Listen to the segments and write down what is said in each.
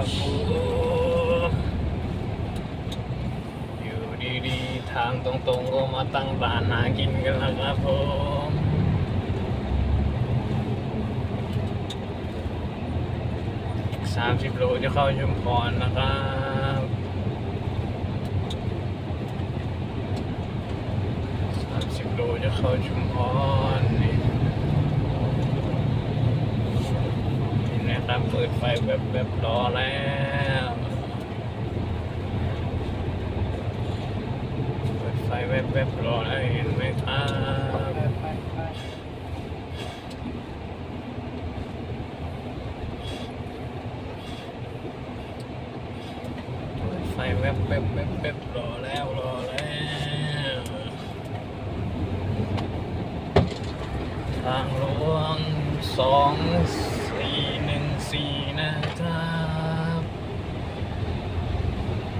ครับผมอยู่ดีๆทางตรงๆก็มาตั้งร้านหากินกันแล้วครับผมสามสิบโลจะเข้าชุมพรนะครับสามสิบโลจะเข้าชุมพร นี่เห็นไหมครับเปิดไฟแบบแบบรอแล้วเปิดไฟแบบแบบรอแล้วเห็นไหมครับเปิดไฟแบบแบบแบบแบบรอแล้วรอแล้วทางหลวงสองสี่หนึ่งสี่นะครับ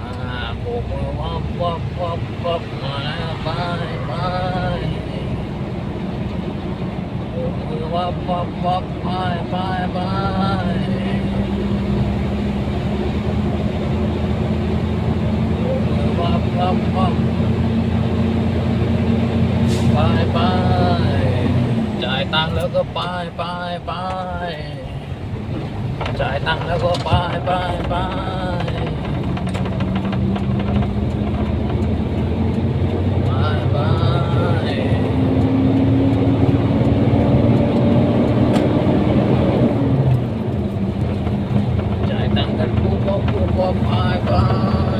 อ่าโบกมือ วับวับวับวับมาแล้วไปไปโบกมือวับวับวับไปไปไปโบกมือวับวับวับไปไปจ่ายตังค์แล้วก็ไปไปไปจ่ายตังค์แล้วก็ไปไปไป walk my bond.